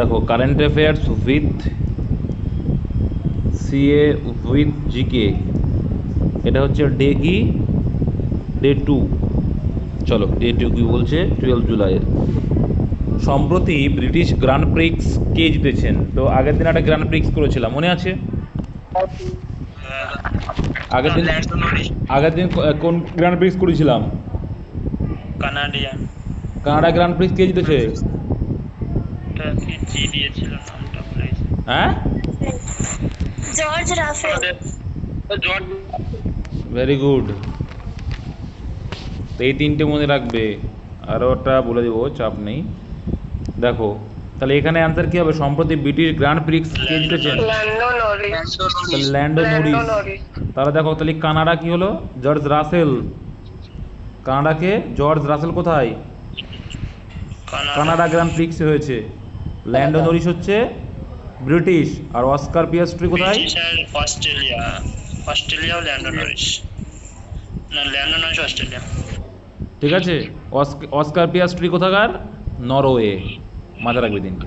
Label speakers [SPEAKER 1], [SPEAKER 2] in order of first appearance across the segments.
[SPEAKER 1] দেখো current affairs with CA with GK এটা হচ্ছে ডে কি ডে টু চলো ডে টু কি বলছে? টুয়েলভ জুলাইয়ের সম্প্রতি ব্রিটিশ গ্র্যান্ড প্রিক্স কে জিতেছেন? তো আগের দিন একটা গ্র্যান্ড প্রিক্স করেছিলাম মনে আছে? আগের দিন আগের দিন কোন গ্র্যান্ড প্রিক্স করেছিলাম?
[SPEAKER 2] কানাডিয়ান
[SPEAKER 1] কানাডা গ্র্যান্ড প্রিক্স কে জিতেছে?
[SPEAKER 2] ওটা কি জি দিয়েছিল নামটা ভুলে
[SPEAKER 1] হ্যাঁ?
[SPEAKER 3] George Raphael
[SPEAKER 2] George
[SPEAKER 1] very good তো এই তিনটে মনে রাখবে। আরও একটা বলে দেবো চাপ নেই। দেখো তাহলে এখানে অ্যান্সার কি হবে? সম্প্রতি ব্রিটিশ গ্র্যান্ড প্রিক্স কে জিতেছেন
[SPEAKER 3] ল্যান্ডো নরিস
[SPEAKER 1] তাহলে নরিস
[SPEAKER 3] নরিস
[SPEAKER 1] তাহলে দেখো তাহলে কানাডা কি হলো? জর্জ রাসেল কানাডাকে জর্জ রাসেল কোথায়? কানাডা। গ্র্যান্ড প্রিক্স হয়েছে। ল্যান্ডো নরিস হচ্ছে ব্রিটিশ আর অস্কার পিয়াস্ট্রি কোথায়?
[SPEAKER 2] অস্ট্রেলিয়া অস্ট্রেলিয়া ও ল্যান্ডন নরিস না ল্যান্ডন নরিস অস্ট্রেলিয়া
[SPEAKER 1] ঠিক আছে? অস্ক- অস্কার পিয়াস্ট্রি কোথাকার? নরওয়ে মাথা রাখবে তিনটে।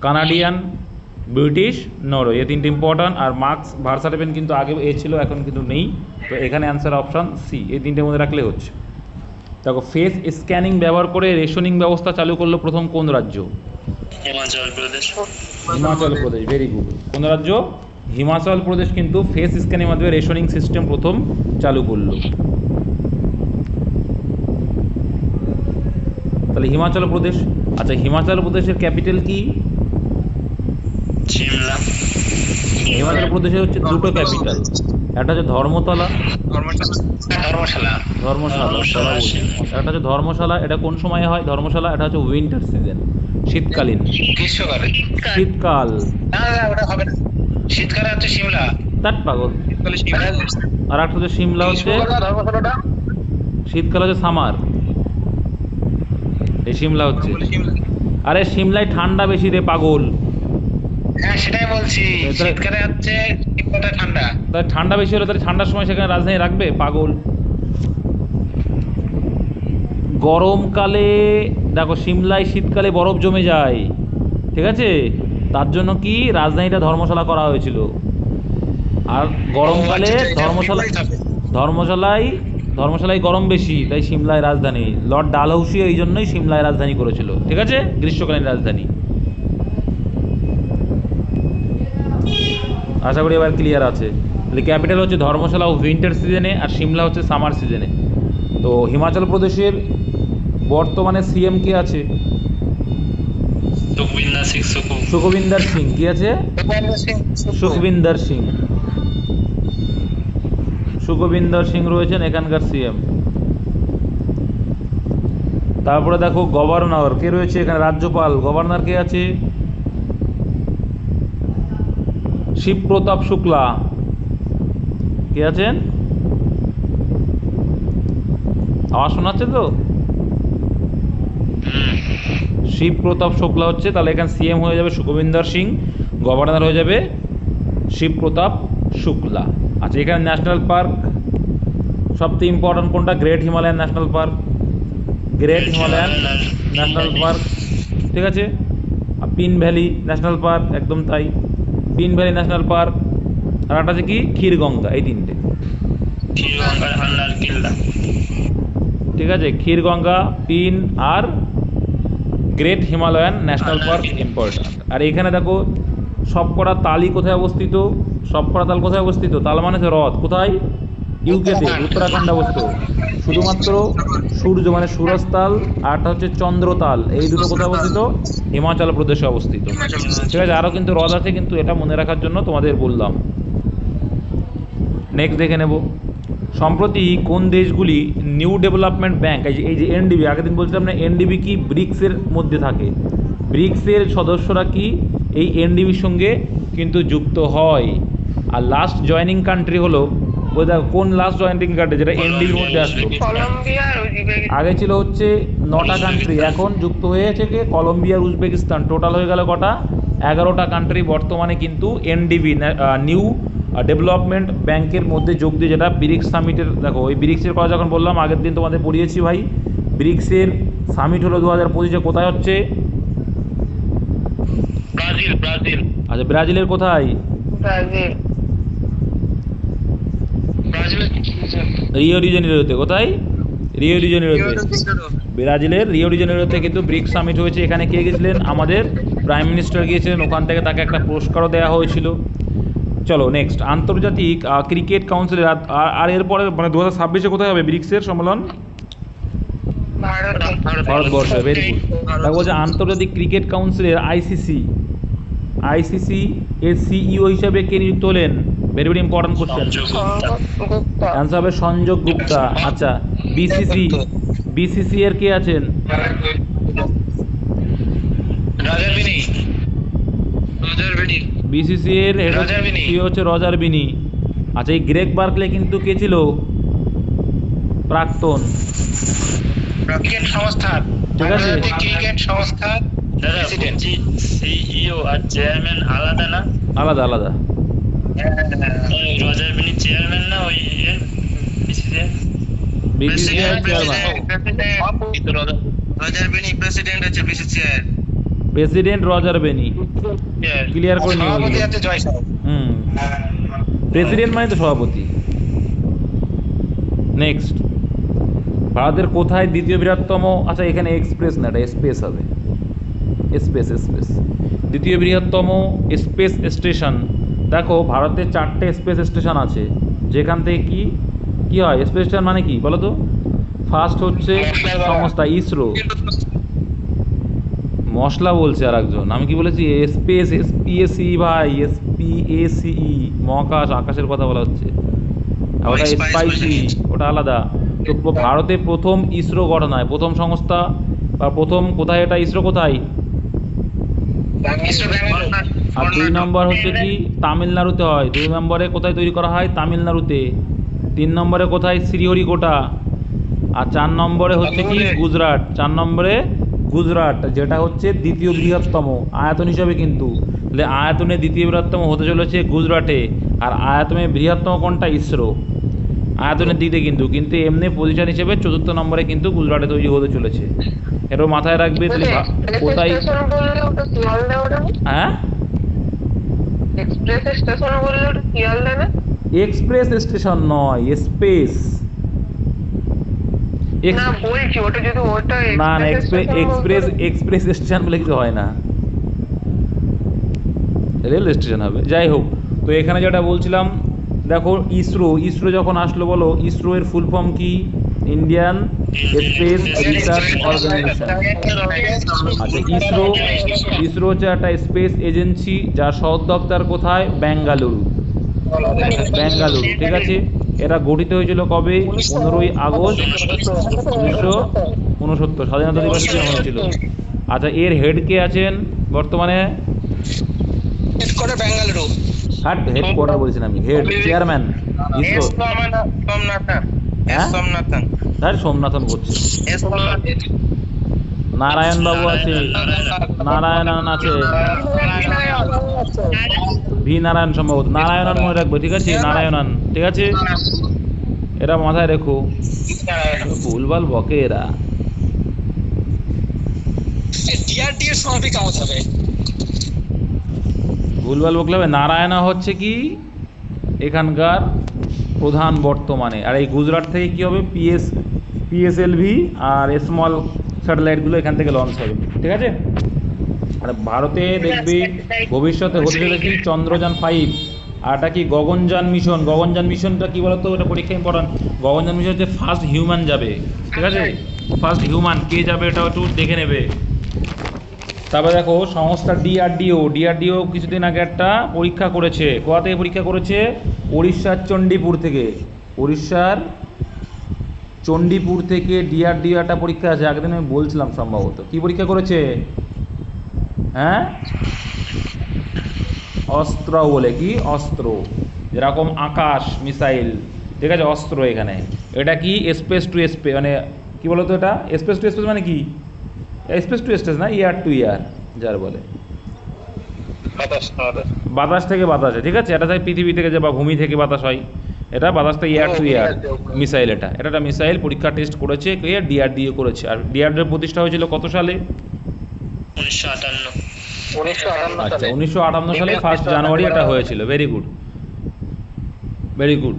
[SPEAKER 1] কানাডিয়ান ব্রিটিশ নরওয়ে এই তিনটে ইম্পর্ট্যান্ট আর মার্কস ভার্সাটেপেন কিন্তু আগে এ ছিল এখন কিন্তু নেই। তো এখানে অ্যান্সার অপশান সি এই তিনটের মধ্যে রাখলে হচ্ছে। দেখো ফেস স্ক্যানিং ব্যবহার করে রেশনিং ব্যবস্থা চালু করল প্রথম কোন রাজ্য?
[SPEAKER 2] হিমাচল প্রদেশ।
[SPEAKER 1] হিমাচল প্রদেশ ভেরি গুড কোন রাজ্য হিমাচল প্রদেশ কিন্তু ফেস স্ক্যানের মাধ্যমে রেশনিং সিস্টেম প্রথম চালু করল। তাহলে হিমাচল প্রদেশ আচ্ছা হিমাচল প্রদেশের ক্যাপিটাল কি? হিমাচল প্রদেশে হচ্ছে দুটো ক্যাপিটাল একটা হচ্ছে ধর্মতলা।
[SPEAKER 2] ধর্মশালা।
[SPEAKER 1] ধর্মশালা।
[SPEAKER 2] ধর্মশালা,
[SPEAKER 1] বলা ভুল। একটা হচ্ছে ধর্মশালা এটা কোন সময় হয়? ধর্মশালা এটা হচ্ছে উইন্টার সিজন শীতকালীন।
[SPEAKER 2] গ্রীষ্মকালে।
[SPEAKER 1] শীতকাল।
[SPEAKER 2] হচ্ছে সিমলা।
[SPEAKER 1] তার পাগল। আর একটা হচ্ছে সিমলা হচ্ছে
[SPEAKER 2] ধর্মশালাটা?
[SPEAKER 1] শীতকাল হচ্ছে সামার। এই সিমলা হচ্ছে। আরে সিমলায় ঠান্ডা বেশি রে পাগল।
[SPEAKER 2] হ্যাঁ সেটাই বলছি। শীতকালে হচ্ছে ঠান্ডা?
[SPEAKER 1] তাহলে ঠান্ডা বেশি হলে তাহলে ঠান্ডার সময় সেখানে রাজধানী রাখবে? পাগল। গরমকালে দেখো সিমলায় শীতকালে বরফ জমে যায়। ঠিক আছে? তার জন্য কি রাজধানীটা ধর্মশালা করা হয়েছিল? আর গরমকালে ধর্মশালা ধর্মশালায় ধর্মশালায় গরম বেশি তাই সিমলায় রাজধানী। লর্ড ডালহৌসি এই জন্যই সিমলায় রাজধানী করেছিল। ঠিক আছে? গ্রীষ্মকালীন রাজধানী। আশা করি এবার ক্লিয়ার আছে। তাহলে ক্যাপিটাল হচ্ছে ধর্মশালা উইন্টার সিজনে আর সিমলা হচ্ছে সামার সিজনে তো হিমাচল প্রদেশের বর্তমানে সিএম কে আছে?
[SPEAKER 2] সুখবিন্দর সিং সুখু
[SPEAKER 1] সুখবিন্দর সিং কি আছে? সুখবিন্দর সিং সুখবিন্দর সিং। রয়েছেন এখানকার সিএম তারপরে দেখো গভর্নর কে রয়েছে এখানে? রাজ্যপাল গভর্নর কে আছে? শিবপ্রতাপ শুক্লা। কে আছেন? আওয়াজ শোনাচ্ছে তো? শিবপ্রতাপ শুক্লা হচ্ছে, তাহলে এখানে সিএম হয়ে যাবে সুখবিন্দর সিং, গভর্নর হয়ে যাবে শিবপ্রতাপ শুক্লা। আচ্ছা এখানে ন্যাশনাল পার্ক, সবথেকে ইম্পর্ট্যান্ট কোনটা? Great Himalayan national park. Great Himalayan national park, ঠিক আছে? আর পিন ভ্যালি ন্যাশনাল পার্ক, একদম তাই। পিন ভ্যালি ন্যাশনাল পার্ক আর একটা আছে কি? ক্ষীরগঙ্গা এই তিনটে। ঠিক আছে? ক্ষীরগঙ্গা পিন আর great Himalayan national park important আর এখানে দেখো সবকটা তালই কোথায় অবস্থিত? সবকটা তাল কোথায় অবস্থিত? তাল মানে হচ্ছে হ্রদ। কোথায়? ইউকেতে উত্তরাখণ্ডে অবস্থিত। শুধুমাত্র সূর্য মানে সুরজতাল আর একটা হচ্ছে চন্দ্রতাল, এই দুটো কোথায় অবস্থিত? হিমাচল প্রদেশে অবস্থিত। ঠিক আছে আরও কিন্তু হ্রদ আছে, কিন্তু এটা মনে রাখার জন্য তোমাদের বললাম। নেক্সট দেখে নেব। সম্প্রতি কোন দেশগুলি নিউ ডেভেলপমেন্ট ব্যাংক এই যে এই যে এনডিবি আগের দিন বলছিলাম না এনডিবি কি ব্রিক্সের মধ্যে থাকে? ব্রিক্সের সদস্যরা কি এই এনডিবির সঙ্গে কিন্তু যুক্ত হয়? আর লাস্ট জয়েনিং কান্ট্রি হলো ওই দেখো কোন লাস্ট জয়েন্টিং কান্ট্রি যেটা এনডিবির মধ্যে আসলো।
[SPEAKER 3] কলম্বিয়া আর উজবেকিস্তান
[SPEAKER 1] আগে ছিল হচ্ছে নটা কান্ট্রি এখন যুক্ত হয়েছে কি? কলম্বিয়া আর উজবেকিস্তান টোটাল হয়ে গেল কটা? এগারোটা কান্ট্রি বর্তমানে কিন্তু এনডিবি নিউ ডেভেলপমেন্ট ব্যাংকের মধ্যে যোগ দিয়ে যেটা ব্রিক্স সামিটের দেখো ওই ব্রিক্সের কথা যখন বললাম আগের দিন তোমাদের পড়িয়েছি ভাই ব্রিক্সের সামিট হলো দু হাজার পঁচিশে। কোথায় হচ্ছে?
[SPEAKER 2] Brazil Brazil.
[SPEAKER 1] আচ্ছা ব্রাজিলের কোথায়?
[SPEAKER 3] ব্রাজিল।
[SPEAKER 1] রিও ডিজেনেরোতে কোথায়? রিও ডিজেনেরোতে ব্রাজিলের রিও ডিজেনেরোতে কিন্তু ব্রিক্স সামিট হয়েছে। এখানে কে গেছিলেন? আমাদের প্রাইম মিনিস্টার গিয়েছিলেন। ওখান থেকে তাকে একটা পুরস্কারও দেওয়া হয়েছিল। চলো নেক্সট আন্তর্জাতিক ক্রিকেট কাউন্সিলের আর- এরপরে মানে দু হাজার ছাব্বিশে কোথায় হবে ব্রিক্সের সম্মেলন?
[SPEAKER 3] ভারতে।
[SPEAKER 1] ভারতবর্ষে ভেরি গুড তাকে বলছে আন্তর্জাতিক ক্রিকেট কাউন্সিলের আইসিসি আইসিসি এর সিইও হিসাবে কে নিযুক্ত হলেন? Very very important question answer হবে সংযোগ গুপ্তা। আচ্ছা বিসিসি বিসিসি এর কে আছেন? বিসিসি এর হেড কি হচ্ছে রজার বিনি। আচ্ছা এই গ্রেগ বার্কলে কিন্তু কে ছিল? প্রাক্তন।
[SPEAKER 2] ক্রিকেট সংস্থা
[SPEAKER 1] ঠিক আছে।
[SPEAKER 2] ক্রিকেট সংস্থা দাদা সিইও আর চেয়ারম্যান আলাদা না?
[SPEAKER 1] আলাদা আলাদা।
[SPEAKER 2] রজার বিনি চেয়ারম্যান না ওই ইয়ে BCCI?
[SPEAKER 1] Chairman
[SPEAKER 4] Roger Binny president আছে BCCI
[SPEAKER 1] president Roger Binny clear করে নিয়ে
[SPEAKER 4] সভাপতি আছে জয় সাহ
[SPEAKER 1] হুম। প্রেসিডেন্ট মানে তো সভাপতি। নেক্সট ভারতের কোথায় দ্বিতীয় বৃহত্তম আচ্ছা এখানে এক্সপ্রেস না এটা স্পেস হবে। স্পেস স্পেস দ্বিতীয় বৃহত্তম স্পেস স্টেশন দেখো ভারতে চারটে স্পেস স্টেশন আছে। যেখান থেকে কি কি হয়? স্পেস স্টেশন মানে কি? বলো তো। ফার্স্ট হচ্ছে সংস্থা ইসরো। মশলা বলছে আর একজন আমি কি বলেছি? Space S P A SPAC ভাই এস পি এ এসপিএসি মহাকাশ আকাশের কথা বলা হচ্ছে। ওটা স্পাইসি ওটা আলাদা। তো ভারতে প্রথম ইসরো গঠন হয়। প্রথম সংস্থা বা প্রথম কোথায়? এটা ইসরো কোথায়? আর দুই নম্বর হচ্ছে কি তামিলনাড়ুতে হয়। দুই নম্বরে কোথায় তৈরি করা হয়? তামিলনাড়ুতে। তিন নম্বরে কোথায়? শ্রীহরিকোটা। আর চার নম্বরে হচ্ছে কি গুজরাট। চার নম্বরে গুজরাট যেটা হচ্ছে দ্বিতীয় বৃহত্তম। আয়তন হিসাবে কিন্তু। তাহলে আয়তনে দ্বিতীয় বৃহত্তম হতে চলেছে গুজরাটে। আর আয়তনে বৃহত্তম কোনটা? ইসরো। আয়তনের দিক দিয়ে কিন্তু। কিন্তু এমনি পজিশন হিসেবে চতুর্থ নম্বরে কিন্তু গুজরাটে তৈরি হতে চলেছে। এটাও মাথায় রাখবে তাহলে কোথায় হ্যাঁ?
[SPEAKER 3] এক্সপ্রেস স্টেশন বললে না?
[SPEAKER 1] এক্সপ্রেস স্টেশন নয় স্পেস
[SPEAKER 3] না বলছি ওটা যদি ওটা
[SPEAKER 1] না না এক্সপ্রেস এক্সপ্রেস স্টেশন বলে কিছু হয় না। রেল স্টেশন হবে। যাই হোক তো এখানে যেটা বলছিলাম দেখো ইসরো ইসরো যখন আসলো বলো ইসরো এর ফুল ফর্ম কি? ইন্ডিয়ান স্পেস রিসার্চ অর্গানাইজেশন আচ্ছা ইসরো ইসরো হচ্ছে একটা স্পেস এজেন্সি যার সদর দপ্তর কোথায়? বেঙ্গালুরু। বেঙ্গালুরু ঠিক আছে? এরা গঠিত হয়েছিল কবে? পনেরোই আগস্ট উনিশশো উনসত্তর। স্বাধীনতা দিবস হয়েছিল আচ্ছা এর হেড কে আছেন বর্তমানে?
[SPEAKER 4] হেডকোয়ার্টার
[SPEAKER 1] হ্যাঁ হেড কোয়ার্টার বলছেন আমি। Head chairman ISRO.
[SPEAKER 4] সোমনাথন।
[SPEAKER 1] হ্যাঁ?
[SPEAKER 4] সোমনাথন
[SPEAKER 1] সোমনাথন
[SPEAKER 4] সোমনাথন।
[SPEAKER 1] নারায়ণ বাবু আছে। নারায়ণন আছে। ভি নারায়ণ সম্ভবত। নারায়ণন মনে রাখব ঠিক আছে? নারায়ণন ঠিক আছে? এরা মাথায় রেখো। ভুলভাল বকে এরা। ভুলভাল বকলে হবে। নারায়ণা হচ্ছে কি? এখানকার প্রধান বর্তমানে। আর এই গুজরাট থেকে কি হবে? পিএস পিএসএলভি আর স্মল স্যাটেলাইটগুলো এখান থেকে লঞ্চ হবে। ঠিক আছে? আর ভারতে দেখবি ভবিষ্যতে হতে চলেছে চন্দ্রযান ফাইভ আর এটা কি? গগনযান মিশন গগনযান মিশনটা কি বলতো? এটা পরীক্ষা ইম্পর্টেন্ট গগনযান মিশন হচ্ছে ফার্স্ট হিউম্যান যাবে। ঠিক আছে? ফার্স্ট হিউম্যান কে যাবে এটা একটু দেখে নেবে। তারপরে দেখো, সংস্থা ডিআরডিও ডিআরডিও কিছুদিন আগে একটা পরীক্ষা করেছে। কোয়া থেকে পরীক্ষা করেছে উড়িষ্যার চণ্ডীপুর থেকে। উড়িষ্যার চণ্ডীপুর থেকে ডিআরডিও একটা পরীক্ষা আছে। আগের দিন আমি বলছিলাম সম্ভবত। কি পরীক্ষা করেছে? হ্যাঁ? অস্ত্র বলে। কি? অস্ত্র। যেরকম আকাশ, মিসাইল। ঠিক আছে, অস্ত্র এখানে। এটা কি? স্পেস টু স্পেস মানে কি বলতো এটা? স্পেস টু স্পেস মানে কি? স্পেস টু স্পেস না? ইয়ার টু ইয়ার যার বলে। বাতাস থেকে বাতাসে ঠিক আছে? এটা থেকে পৃথিবী থেকে যে বা ভূমি থেকে বাতাস হয় এটা বাতাসটা ইয়ার টু ইয়ার মিসাইল এটা। এটা একটা মিসাইল পরীক্ষা টেস্ট করেছে কে ডিআরডিও করেছে। আর ডিআরডিও প্রতিষ্ঠা হয়েছিল কত সালে?
[SPEAKER 2] উনিশশো আটান্ন।
[SPEAKER 4] উনিশশো আটান্ন
[SPEAKER 1] আচ্ছা
[SPEAKER 4] সালে।
[SPEAKER 1] উনিশশো আটান্ন সালে ফার্স্ট জানুয়ারি এটা হয়েছিল ভেরি গুড ভেরি গুড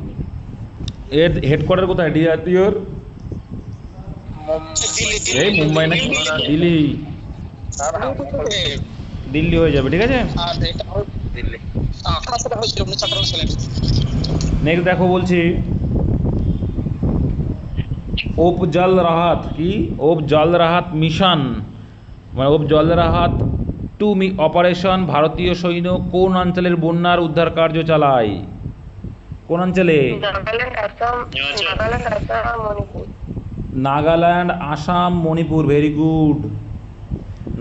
[SPEAKER 1] এর হেডকোয়ার্টার কোথায়? ডিআরটিওর
[SPEAKER 4] দিল্লি
[SPEAKER 1] এই মুম্বাই নাকি দিল্লি। দিল্লি হয়ে যাবে ঠিক আছে?
[SPEAKER 4] আর এটা দিল্লি। সালে।
[SPEAKER 1] নেক্সট দেখো বলছি। ওপ জল রাহাত কি? ওপ জল রাহাত মিশন। মানে ওপ জল রাহাত টু মি অপারেশন ভারতীয় সৈন্য কোন অঞ্চলের বন্যার উদ্ধার কার্য চালায়? কোন অঞ্চলে?
[SPEAKER 3] নাগাল্যান্ড আসাম মণিপুর।
[SPEAKER 1] ভেরি গুড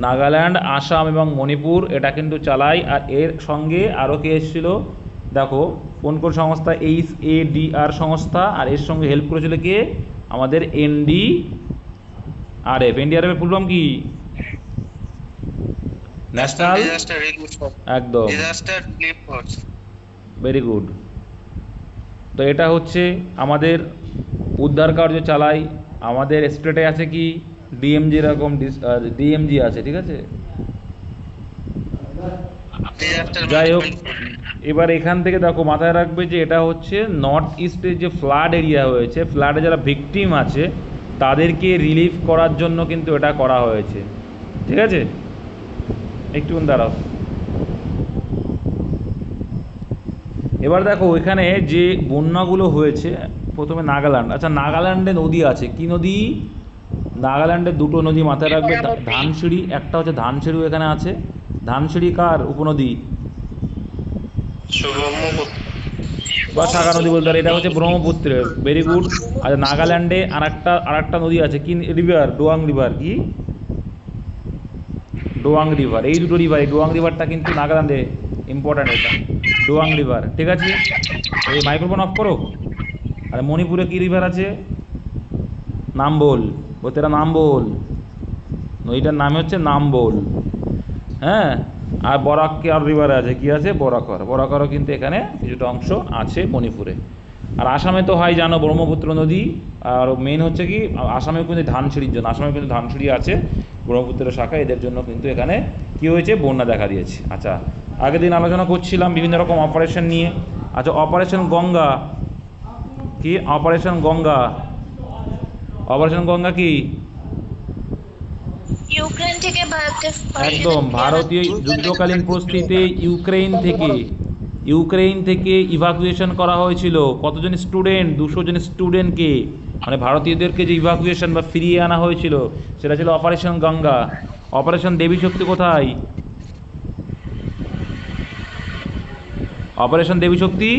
[SPEAKER 1] নাগাল্যান্ড আসাম এবং মণিপুর এটা কিন্তু চালায়। আর এর সঙ্গে আরও কে এসেছিল? দেখো কোন কোন সংস্থা? এইচ এ ডি আর সংস্থা। আর এর সঙ্গে হেল্প করেছিল কে? আমাদের এনডি আর এফ। এনডিআরএফ এর ফুল ফর্ম কি? ন্যাশনাল একদম। ভেরি গুড তো এটা হচ্ছে আমাদের উদ্ধার কার্য চালাই আমাদের স্টেটে আছে কি? ডিএমজি এরকম ডিএমজি আছে, ঠিক আছে? যাই হোক, এবার এখান থেকে দেখো, মাথায় রাখবে যে এটা হচ্ছে নর্থ ইস্টে যে ফ্লাড এরিয়া হয়েছে ফ্লাডে যারা ভিকটিম আছে, তাদেরকে রিলিফ করার জন্য কিন্তু এটা করা হয়েছে। ঠিক আছে? একটুক্ষণ দাঁড়াও। এবার দেখো, ওইখানে যে বন্যাগুলো হয়েছে, প্রথমে নাগাল্যান্ড। আচ্ছা নাগাল্যান্ডে নদী আছে। কি নদী? নাগাল্যান্ডে দুটো নদী মাথায় রাখবে ধানসিঁড়ি একটা হচ্ছে ধানসিঁড়িও এখানে আছে। ধানসিঁড়ি কার উপনদী? বা শাখা নদী বলতে পারে এটা হচ্ছে ব্রহ্মপুত্রের ভেরি গুড আর নাগাল্যান্ডে আর একটা আর একটা নদী আছে কি রিভার ডোয়াং রিভার কি? ডোয়াং রিভার এই দুটো রিভার এই ডোয়াং রিভারটা কিন্তু নাগাল্যান্ডে ইম্পর্ট্যান্ট এটা। ডোয়াং রিভার ঠিক আছে? এই মাইক্রোফোন অফ করো। আর মণিপুরে কি রিভার আছে? নাম বল ও তেরা নাম বল নদীটার নামে হচ্ছে নাম বল হ্যাঁ? আর বরাকর রিভারে আছে? কি আছে? বরাকর। বরাকরও কিন্তু এখানে কিছুটা অংশ আছে মণিপুরে। আর আসামে তো হয়, জানো, ব্রহ্মপুত্র নদী। আর মেন হচ্ছে কি, আসামেও কিন্তু ধানসিঁড়ির জন্য, আসামে কিন্তু ধানসিঁড়ি আছে, ব্রহ্মপুত্র শাখা, এদের জন্য কিন্তু এখানে কি হয়েছে? বন্যা দেখা দিয়েছে। আচ্ছা আগের দিন আলোচনা করছিলাম বিভিন্ন রকম অপারেশন নিয়ে। আচ্ছা অপারেশন গঙ্গা। কি? অপারেশন গঙ্গা। অপারেশন গঙ্গা কি?
[SPEAKER 5] ইউক্রেন থেকে
[SPEAKER 1] একদম ভারতীয় যুদ্ধকালীন পরিস্থিতিতে ইউক্রেন থেকে ইউক্রেন থেকে ইভাকুয়েশন করা হয়েছিল। কতজন স্টুডেন্ট দুশো জন স্টুডেন্টকে মানে ভারতীয়দেরকে যে ইভাকুয়েশন বা ফিরিয়ে আনা হয়েছিল সেটা ছিল অপারেশন গঙ্গা। অপারেশন দেবী শক্তি কোথায়? অপারেশন দেবী শক্তি?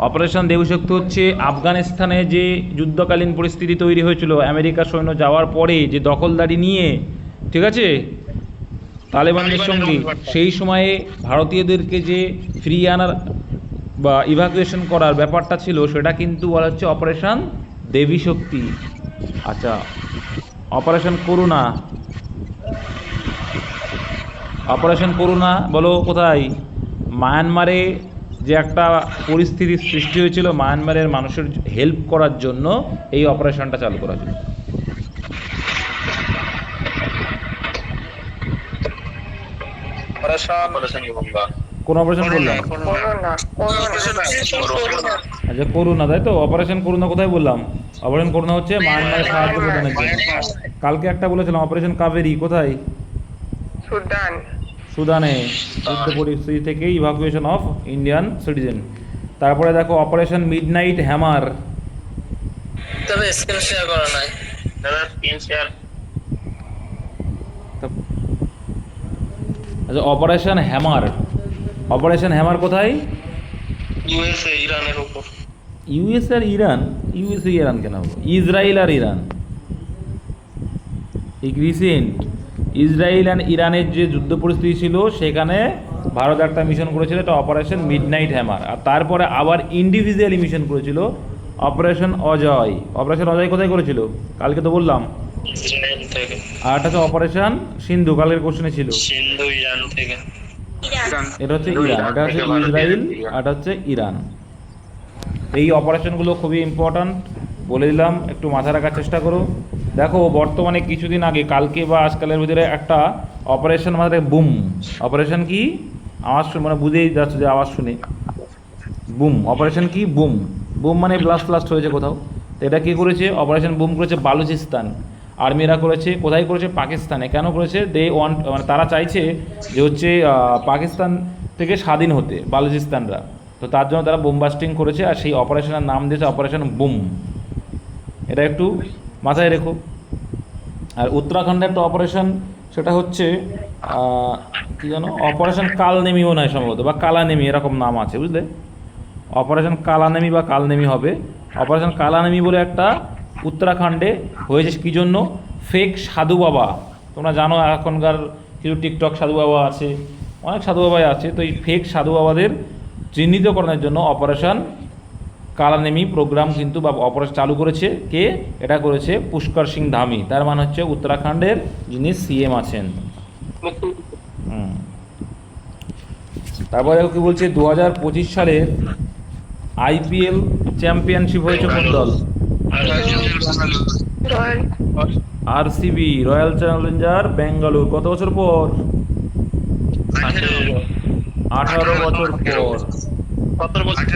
[SPEAKER 1] অপারেশন দেবী শক্তি হচ্ছে আফগানিস্তানে যে যুদ্ধকালীন পরিস্থিতি তৈরি হয়েছিল আমেরিকার সৈন্য যাওয়ার পরে যে দখলদারি নিয়ে ঠিক আছে? তালেবানদের সঙ্গে সেই সময়ে ভারতীয়দেরকে যে ফিরিয়ে আনার বা ইভাকুয়েশন করার ব্যাপারটা ছিল সেটা কিন্তু বলা হচ্ছে অপারেশন দেবী শক্তি আচ্ছা অপারেশন করুণা। অপারেশন করুণা বলো কোথায়? মায়ানমারে যে একটা পরিস্থিতির সৃষ্টি হয়েছিল মায়ানমারের মানুষের হেল্প করার জন্য এই অপারেশনটা চালু করা হয়েছিল
[SPEAKER 4] অপারেশন গঙ্গা
[SPEAKER 1] কোন অপারেশন বললাম
[SPEAKER 3] করোনা করোনা
[SPEAKER 1] আচ্ছা করুণা তাই তো? অপারেশন করুণা কোথায় বললাম? অপারেশন করুণা হচ্ছে মায়ানমারে সাহায্য প্রদানের জন্য। কালকে একটা বলেছিলাম অপারেশন কাবেরি কোথায়?
[SPEAKER 3] সুদান।
[SPEAKER 1] সুদানে যুদ্ধ পরিস্থিতি থেকে ইভাকুয়েশন অফ ইন্ডিয়ান সিটিজেন তারপরে দেখো অপারেশন মিডনাইট হ্যামার
[SPEAKER 4] তবে স্ক্রিন শেয়ার করা নাই।
[SPEAKER 2] দাদা স্ক্রিন শেয়ার
[SPEAKER 1] আচ্ছা অপারেশন হ্যামার অপারেশন হ্যামার কোথায়?
[SPEAKER 2] ইউএসএ ইরানের উপর।
[SPEAKER 1] ইউএস আর ইরান ইউএসএ ইরান কেন হবে? ইসরায়েল আর ইরান এই রিসেন্ট ইসরায়েল অ্যান্ড ইরানের যে যুদ্ধ পরিস্থিতি ছিল সেখানে ভারত একটা মিশন করেছিল এটা অপারেশন মিডনাইট হ্যামার আর তারপরে আবার ইন্ডিভিজুয়ালি মিশন করেছিল অপারেশন অজয় অপারেশন অজয় কোথায় করেছিল? কালকে তো বললাম। আর একটা হচ্ছে অপারেশন সিন্ধু কালকের কোশ্চেনে ছিল।
[SPEAKER 2] সিন্ধু ইরান থেকে।
[SPEAKER 1] এটা হচ্ছে ইরান এটা হচ্ছে ইসরায়েল আর এটা হচ্ছে ইরান। এই অপারেশনগুলো খুবই ইম্পর্ট্যান্ট বলে দিলাম একটু মাথা রাখার চেষ্টা করো। দেখো, বর্তমানে কিছুদিন আগে, কালকে বা আজকালের ভিতরে একটা অপারেশন মানে বুম। অপারেশন কি? আওয়াজ শুনে মানে বুঝেই যাচ্ছে যে আওয়াজ শুনে। বুম। অপারেশন কি? বুম। বুম মানে ব্লাস্ট ব্লাস্ট হয়েছে কোথাও। তো এটা কী করেছে? অপারেশন বুম করেছে বালুচিস্তান। আর্মিরা করেছে, কোথায় করেছে? পাকিস্তানে। কেন করেছে? দে ওয়ান্ট মানে তারা চাইছে যে হচ্ছে পাকিস্তান থেকে স্বাধীন হতে বালুচিস্তানরা। তো তার জন্য তারা বোম বাস্টিং করেছে আর সেই অপারেশনের নাম দিয়েছে অপারেশন বুম। এটা একটু মাথায় রেখো। আর উত্তরাখণ্ডে একটা অপারেশন সেটা হচ্ছে কি জানো অপারেশন কালনেমিও নয় সম্ভবত, বা কালানেমি, এরকম নাম আছে, বুঝলে? অপারেশন কালানেমি বা কালনেমি হবে। অপারেশন কালানেমি বলে একটা উত্তরাখণ্ডে হয়েছে, কী জন্য? ফেক সাধু বাবা। তোমরা জানো, এখনকার কিছু টিকটক সাধু বাবা আছে, অনেক সাধু বাবাই আছে, তো এই ফেক সাধু বাবাদের চিহ্নিতকরণের জন্য অপারেশন কালানেমি প্রোগ্রাম কিন্তু বা অপারেশন চালু করেছে। কে? এটা করেছে পুষ্কর সিং ধামি। তার মানে হচ্ছে উত্তরাখণ্ডের যিনি সিএম আছেন। হুম। তারপরে কি বলছে? দু হাজার পঁচিশ সালে আইপিএল চ্যাম্পিয়নশিপ হয়েছে কোন দল? RCB royal challenger Bengaluru. কত বছর পর? আঠারো বছর পর।
[SPEAKER 4] সতেরো বছর।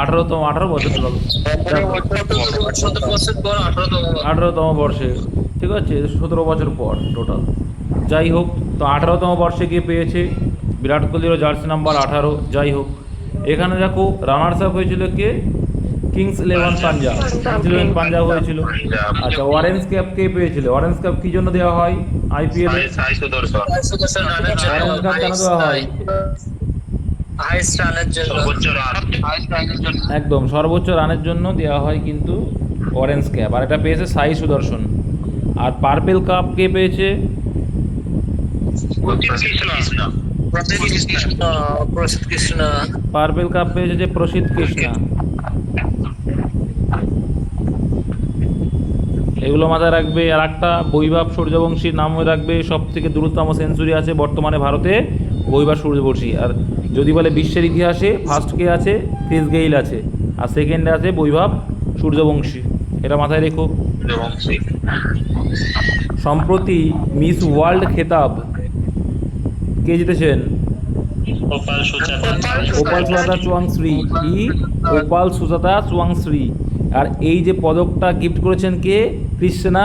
[SPEAKER 1] আঠারোতম আঠারো বছর
[SPEAKER 4] আঠারোতম
[SPEAKER 1] বর্ষে ঠিক আছে সতেরো বছর পর টোটাল যাই হোক তো আঠারোতম বর্ষে গিয়ে পেয়েছে? বিরাট কোহলিরও জার্সি নাম্বার আঠারো যাই হোক। এখানে দেখো রানার্স আপ হয়েছিল কে? Kings Eleven Punjab Kings Eleven Punjab হয়েছিল। আচ্ছা অরেঞ্জ ক্যাপ কে পেয়েছিল? অরেঞ্জ ক্যাপ কি জন্য দেওয়া হয়? আইপিএল অরেঞ্জ ক্যাপ কেন দেওয়া হয়? একদম সর্বোচ্চ রানের জন্য দেওয়া হয় কিন্তু অরেঞ্জ ক্যাপ আর এটা পেয়েছে সাই সুদর্শন আর পার্পেল কাপ কে পেয়েছে? পার্পেল কাপ পেয়েছে যে প্রসিদ্ধ কৃষ্ণা। এগুলো মাথায় রাখবে। আর একটা বৈভাব সূর্যবংশীর নাম রাখবে। সব থেকে দ্রুততম সেঞ্চুরি আছে বর্তমানে ভারতে বৈভাব সূর্যবংশী। আর যদি বলে বিশ্বের ইতিহাসে ফার্স্ট কে আছে? ক্রিস গেইল আছে। আর সেকেন্ডে আছে বৈভাব সূর্যবংশী। এটা মাথায় রেখো। সম্প্রতি মিস ওয়ার্ল্ড খেতাব কে জিতেছেন? ওপাল সুজাতা। চুয়াংশ্রী কি? ওপাল সুজাতা চুয়াংশ্রী আর এই যে পদকটা গিফট করেছেন কে? কৃষ্ণা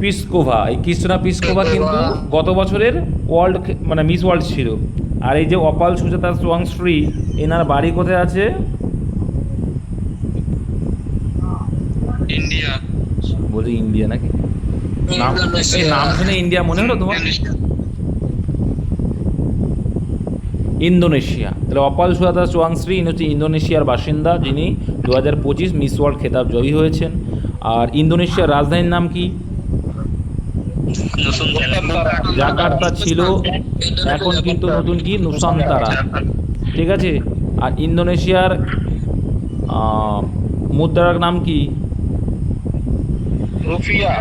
[SPEAKER 1] পিসকোভা। এই কৃষ্ণা পিসকোভা কিন্তু গত বছরের ওয়ার্ল্ড মানে মিস ওয়ার্ল্ড ছিল। আর এই যে অপাল সুজাতা চুয়াংশ্রী এনার বাড়ি কোথায় আছে?
[SPEAKER 5] ইন্ডিয়া।
[SPEAKER 1] বলছি ইন্ডিয়া নাকি? নাম নাম শুনে ইন্ডিয়া মনে হলো তোমার? ইন্দোনেশিয়া। তাহলে অপাল সুজাতা চুয়াংশ্রী ইনি হচ্ছে ইন্দোনেশিয়ার বাসিন্দা যিনি দু হাজার পঁচিশ মিস ওয়ার্ল্ড খেতাব জয়ী হয়েছেন। আর ইন্দোনেশিয়ার রাজধানীর নাম কি? জাকার্তা ছিল এখন কিন্তু নতুন কি? নুসান্তারা ঠিক আছে? আর ইন্দোনেশিয়ার মুদ্রার নাম কি?
[SPEAKER 5] রুপিয়া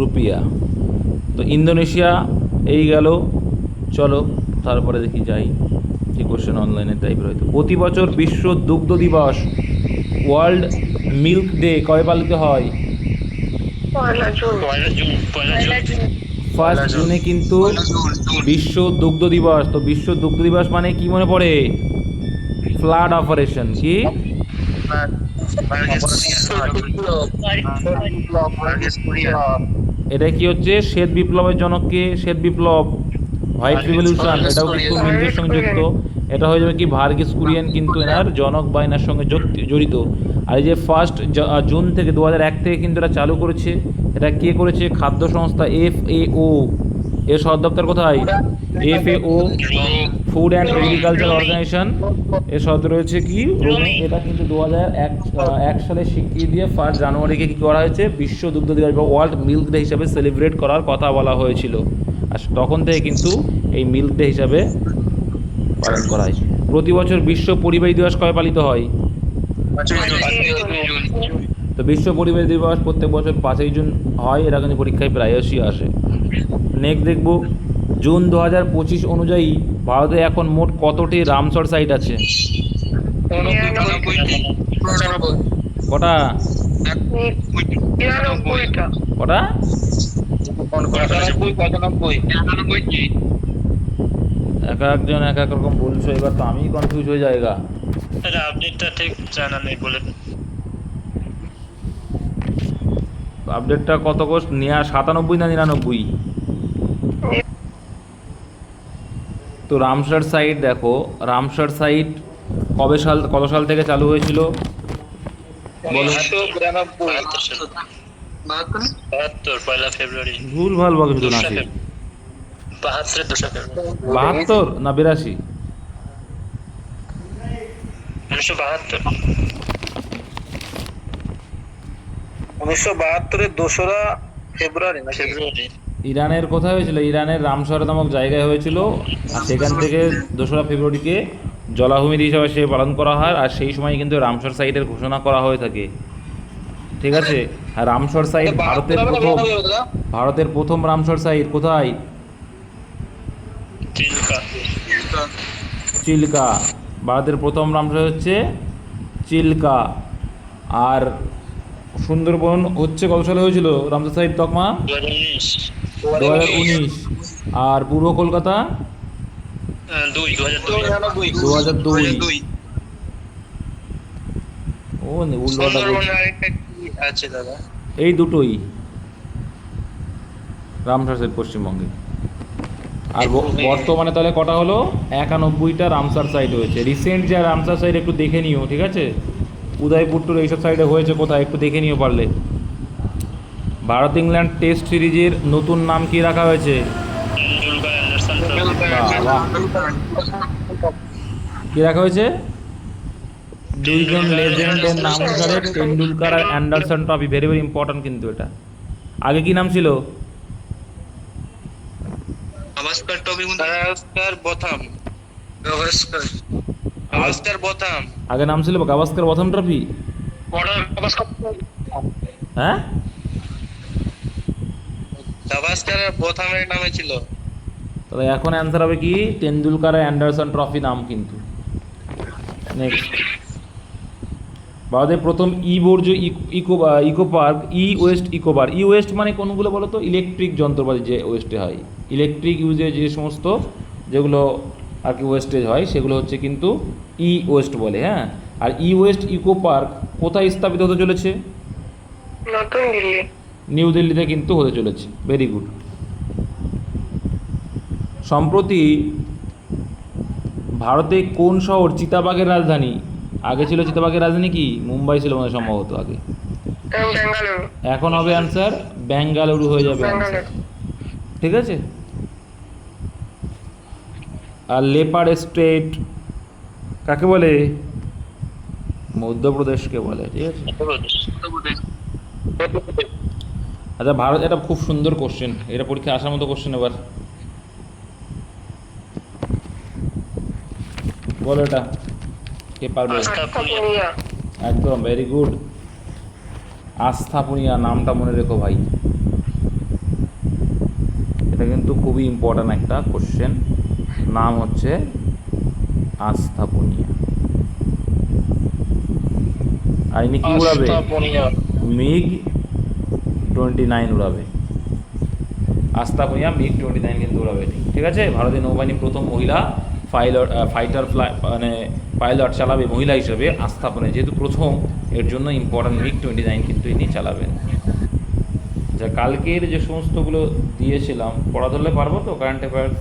[SPEAKER 1] রুপিয়া তো ইন্দোনেশিয়া এই গেল। চলো তারপরে দেখি যাই। কি কোশ্চেন অনলাইনে টাইপের হয়তো প্রতি বছর বিশ্ব দুগ্ধ দিবস। ওয়ার্ল্ড মিল্ক ডে কবে পালিত হয়?
[SPEAKER 3] পয়লা জুন।
[SPEAKER 2] পয়লা জুন পয়লা
[SPEAKER 5] পয়লা
[SPEAKER 2] জুন।
[SPEAKER 5] জুন
[SPEAKER 1] ফার্স্ট জুনে কিন্তু বিশ্ব দুগ্ধ দিবস। তো বিশ্ব দুগ্ধ দিবস মানে কি মনে পড়ে? ফ্লাড অপারেশন কি? এটা কি হচ্ছে? শ্বেত বিপ্লবের জনককে শ্বেত বিপ্লব হোয়াইট রিভলিউশন এটাও কিন্তু মিন্টের সঙ্গে যুক্ত এটা হয়ে যাবে কি ভার্গিস কুরিয়ান কিন্তু এনার জনক বা এনার সঙ্গে জড়িত। আর এই যে ফার্স্ট জুন থেকে দু হাজার এক থেকে কিন্তু এটা চালু করেছে। এটা কে করেছে? খাদ্য সংস্থা এফ এ ও এর সদর দপ্তর কোথায়? F A O food and agriculture organization এর সদর রয়েছে কি? এটা কিন্তু দু হাজার এক সালে স্বীকৃতি দিয়ে ফার্স্ট জানুয়ারিকে কী করা হয়েছে? বিশ্ব দুগ্ধ দিবস বা ওয়ার্ল্ড মিল্ক ডে হিসাবে সেলিব্রেট করার কথা বলা হয়েছিল। আর তখন থেকে কিন্তু এই মিল্ক ডে হিসাবে পালন করা হয়। প্রতি বছর বিশ্ব পরিবেশ দিবস কবে পালিত হয়? তো বিশ্ব পরিবেশ দিবস প্রত্যেক বছর পাঁচই জুন হয় এরা কিন্তু পরীক্ষায় প্রায়শই আসে। নেক্সট দেখব জুন দু হাজার পঁচিশ অনুযায়ী ভারতে এখন মোট কতটি রামসর সাইট আছে? কটা? কটা? এক একজন এক এক রকম বলছো এবার তো আমি কনফিউজ হয়ে যায়গা
[SPEAKER 2] এটা আপডেটটা ঠিক জানা নেই বলে।
[SPEAKER 1] আপডেটটা কত কোষ নিয়া সাতানব্বই না নিরানব্বই? তো রামসার সাইট দেখো রামসার সাইট কবে সাল কত সাল থেকে চালু হয়েছিল? ভুল ভালো বলো শুধু
[SPEAKER 2] দোসরা
[SPEAKER 1] নাকি
[SPEAKER 2] ফেব্রুয়ারি। বাহাত্তরের দোসরা ফেব্রুয়ারি
[SPEAKER 1] বাহাত্তর না বিরাশি?
[SPEAKER 2] উনিশশো বাহাত্তর।
[SPEAKER 4] উনিশশো বাহাত্তরের দোসরা ফেব্রুয়ারি না
[SPEAKER 2] ফেব্রুয়ারি।
[SPEAKER 1] ইরানের কোথায় হয়েছিল? ইরানের রামসর নামক জায়গায় হয়েছিল। আর সেখান থেকে দোসরা ফেব্রুয়ারিকে জলাভূমি হিসাবে সে পালন করা হয়। আর সেই সময় কিন্তু রামসর সাইটের ঘোষণা করা হয়ে থাকে। ঠিক আছে? আর রামসর সাইট ভারতের প্রথম ভারতের প্রথম রামসর সাইট কোথায়?
[SPEAKER 2] চিল্কা।
[SPEAKER 1] চিল্কা। ভারতের প্রথম রামসর হচ্ছে চিল্কা। আর সুন্দরবন হচ্ছে কত সালে হয়েছিল? রামসর সাইট তকমা?
[SPEAKER 2] দু হাজার উনিশ।
[SPEAKER 1] আর পূর্ব কলকাতা?
[SPEAKER 2] দুই দু হাজার দুই।
[SPEAKER 1] ও এই দুটোই। রামসার পশ্চিমবঙ্গে। আর বর্তমানে তাহলে কটা হলো? একানব্বইটা রামসার সাইট হয়েছে। রিসেন্ট যা রামসার সাইট একটু দেখে নিও ঠিক আছে? উদয়পুর টুর এইসব সাইডে হয়েছে কোথায়? একটু দেখে নিও পারলে। ভারত ইংল্যান্ড টেস্ট সিরিজের নতুন নাম কি রাখা হয়েছে। কি রাখা হয়েছে? দুইজন লেজেন্ডের নাম অনুসারে টেন্ডুলকার আর Anderson trophy very very important কিন্তু এটা। আগে কি নাম ছিল?
[SPEAKER 4] গাভাস্কার বোথাম গাভাস্কার গাভাস্কার বোথাম
[SPEAKER 1] আগে নাম ছিল গাভাস্কার প্রথম ট্রফি? হ্যাঁ?
[SPEAKER 4] গাভাস্কার বোথামের নামে ছিল।
[SPEAKER 1] তাহলে এখন অ্যান্সার হবে কি? টেন্ডুলকার আর অ্যান্ডারসন ট্রফি নাম কিন্তু। নেক্সট ভারতের প্রথম ই বর্জ্য eco eco park e waste eco park. E waste মানে কোনগুলো বলো তো? ইলেকট্রিক যন্ত্রপাতি যে ওয়েস্টে হয়। ইলেকট্রিক ইউজে যে সমস্ত যেগুলো আর কি ওয়েস্টেজ হয় সেগুলো হচ্ছে কিন্তু ই ওয়েস্ট বলে হ্যাঁ? আর ই ওয়েস্ট ইকো পার্ক কোথায় স্থাপিত হতে চলেছে?
[SPEAKER 3] নতুন দিল্লি।
[SPEAKER 1] নিউ দিল্লিতে কিন্তু হতে চলেছে। ভেরি গুড সম্প্রতি ভারতে কোন শহর চিতাবাঘের রাজধানী? আগে ছিল চিতাবাঘের রাজধানী কি? মুম্বাই ছিল মানে সম্ভবত আগে। এখন হবে অ্যান্সার বেঙ্গালুরু হয়ে যাবে অ্যান্সার ঠিক আছে? আর লেপার স্টেট কাকে বলে? মধ্যপ্রদেশকে বলে ঠিক আছে? আচ্ছা ভারত এটা খুব সুন্দর কোশ্চেন এটা পরীক্ষায় আসার মতো কোশ্চেন এবার। বলো এটা। কে পারবে? একদম ভেরি গুড আস্থাপুনিয়া নামটা মনে রেখো ভাই। এটা কিন্তু খুবই ইম্পর্ট্যান্ট একটা কোশ্চেন নাম হচ্ছে আস্থাপুনিয়া আর ইনি কি উড়াবে? MiG twenty nine উড়াবে আস্তাপুনিয়া MiG twenty nine কিন্তু উড়াবে ঠিক আছে? ভারতীয় নৌবাহিনী প্রথম মহিলা পাইলট ফাইটার ফ্লাই মানে পাইলট চালাবে মহিলা হিসেবে আস্থাপনে, যেহেতু প্রথম, এর জন্য ইম্পর্ট্যান্ট মিগ টোয়েন্টি নাইন কিন্তু ইনি চালাবেন। যা কালকের যে সমস্তগুলো দিয়েছিলাম, পড়া ধরলে পারব তো কারেন্ট অ্যাফেয়ার্স